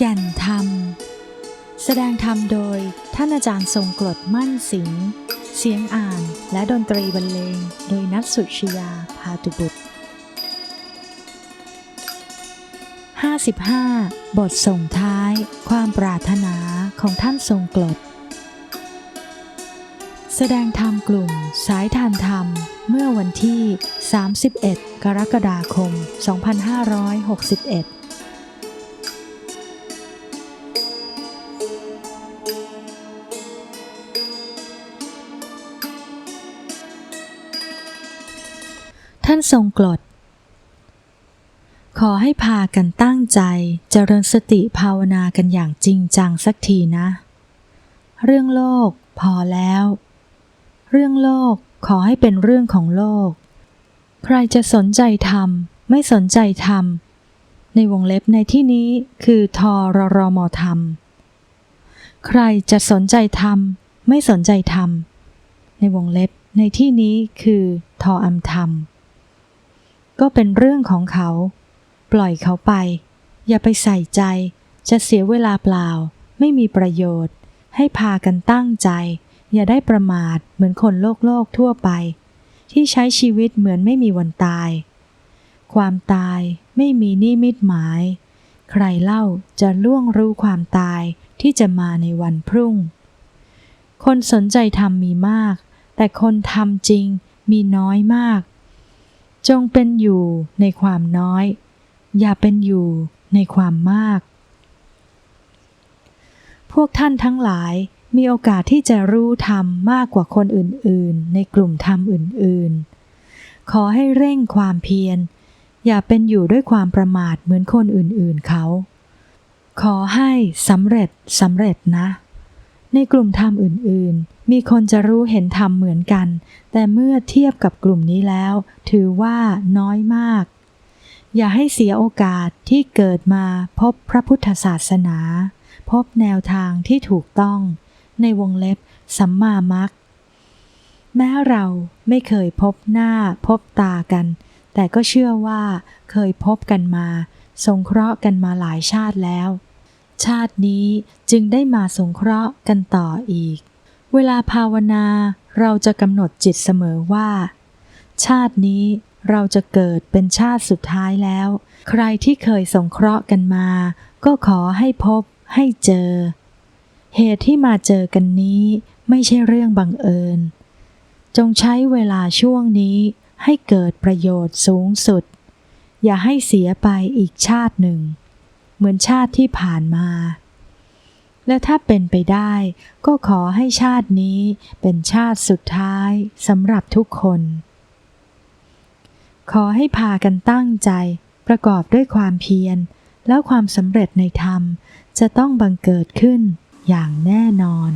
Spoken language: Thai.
แก่นธรรม แสดงธรรมโดยท่านอาจารย์ทรงกรดมั่นสิงเสียงอ่านและดนตรีบรรเลงโดยนัทสุชยาพาตุบุตร 55 บทส่งท้าย ความปรารถนาของท่านทรงกรดแสดงธรรมกลุ่มสายทานธรรมเมื่อวันที่ 31 กรกฎาคม 2561 ท่านทรงกรดขอให้พากันตั้งใจเจริญสติภาวนากันอย่างจริงจังสักทีนะ เรื่องโลกพอแล้ว เรื่องโลกขอให้เป็นเรื่องของโลก ใครจะสนใจทำไม่สนใจทำในวงเล็บในที่นี้คือทอรรมทำใครจะสนใจทำไม่สนใจทำในวงเล็บในที่นี้คือทออัมทำ ก็เป็นเรื่องของเขา ปล่อยเขาไป อย่าไปใส่ใจ จะเสียเวลาเปล่า ไม่มีประโยชน์ ให้พากันตั้งใจ อย่าได้ประมาทเหมือนคนโลกโลกทั่วไป ที่ใช้ชีวิตเหมือนไม่มีวันตาย ความตายไม่มีนิมิตหมาย ใครเล่าจะล่วงรู้ความตายที่จะมาในวันพรุ่ง คนสนใจทำมีมาก แต่คนทำจริงมีน้อยมาก จงเป็นอยู่ในความน้อย อย่าเป็นอยู่ในความมาก พวกท่านทั้งหลายมีโอกาสที่จะรู้ธรรมมากกว่าคนอื่นๆ ในกลุ่มธรรมอื่นๆ ขอให้เร่งความเพียร อย่าเป็นอยู่ด้วยความประมาทเหมือนคนอื่นๆเขา ขอให้สำเร็จสำเร็จนะ ในกลุ่มธรรมอื่นๆ มีคนจะรู้เห็นธรรมเหมือนกัน แต่เมื่อเทียบกับกลุ่มนี้แล้ว ถือว่าน้อยมาก อย่าให้เสียโอกาสที่เกิดมาพบพระพุทธศาสนา พบแนวทางที่ถูกต้อง ในวงเล็บ สัมมามักแม้เราไม่เคยพบหน้าพบตากัน แต่ก็เชื่อว่าเคยพบกันมา สงเคราะห์กันมาหลายชาติแล้ว ชาตินี้จึงได้มาสงเคราะห์กันต่ออีก เวลาภาวนาเราจะกำหนดจิตเสมอว่า ชาตินี้เราจะเกิดเป็นชาติสุดท้ายแล้ว ใครที่เคยสงเคราะห์กันมา ก็ขอให้พบให้เจอ เหตุที่มาเจอกันนี้ไม่ใช่เรื่องบังเอิญ จงใช้เวลาช่วงนี้ให้เกิดประโยชน์สูงสุด อย่าให้เสียไปอีกชาติหนึ่ง เหมือนชาติที่ผ่านมา และถ้าเป็นไปได้ก็ขอให้ชาตินี้เป็นชาติสุดท้ายสำหรับทุกคน ขอให้พากันตั้งใจประกอบด้วยความเพียร แล้วความสำเร็จในธรรมจะต้องบังเกิดขึ้นอย่างแน่นอน